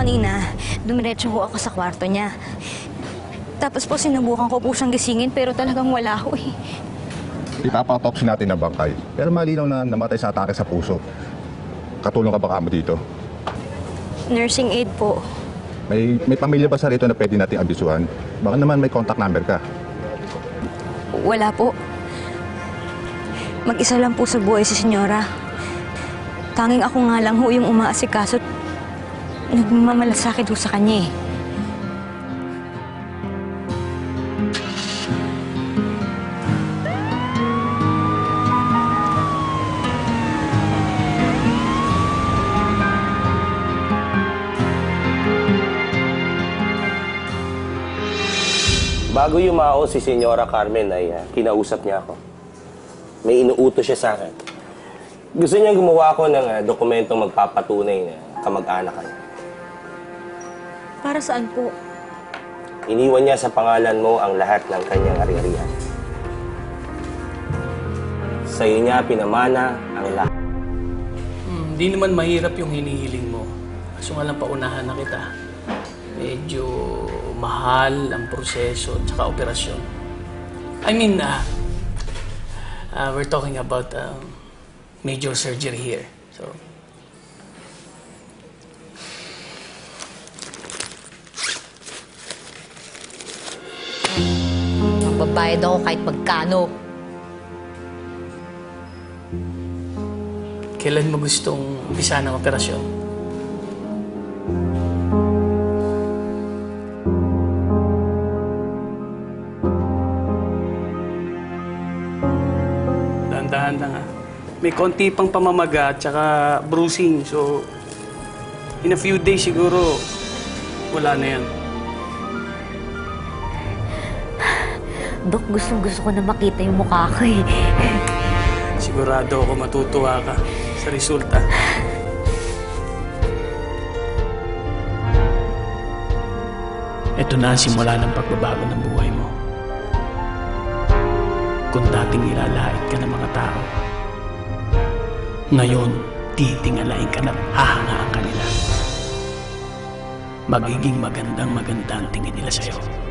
kanina, dumiretso ho ako sa kwarto niya. Tapos po sinubukan ko po siyang gisingin pero talagang wala ho eh. Ipapatopsi natin na bangkay. Pero malinaw na namatay sa atake sa puso. Katulong ka ba kamo dito? Nursing aid po. May, may pamilya ba sa rito na pwede nating abisuhan? Baka naman may contact number ka. Wala po. Mag-isa lang po sa buhay si Senyora. Tanging ako nga lang ho yung umaasikaso nagmamalasakit ho sa kanya eh. Bago yumao si Senyora Carmen ay ah, kinausap niya ako. May inuuto siya sa akin. Gusto niya gumawa ako ng ah, dokumentong magpapatunay na kamag-anak ka niya. Para saan po? Iniwan niya sa pangalan mo ang lahat ng kanyang ari-arian. Sa iyo niya pinamana ang lahat. Hmm, Hindi naman mahirap yung hinihiling mo. Kaso nga lang paunahan na kita. Medyo mahal ang proseso at saka operasyon. I mean, uh, uh, we're talking about um, major surgery here. So, Magbabayad ako kahit magkano. kailan mo gustong umpisa ng operasyon? Dahan-dahan lang ah. May konti pang pamamaga at saka bruising. So, in a few days siguro, wala na yan. Dok, gustong gusto ko na makita yung mukha ko eh. Sigurado ako matutuwa ka sa resulta. Ito na ang simula ng pagbabago ng buhay mo. Kung dating nilalait ka ng mga tao, ngayon, titingalain ka na hahangaan ka nila. Magiging magandang maganda ang tingin nila sa'yo.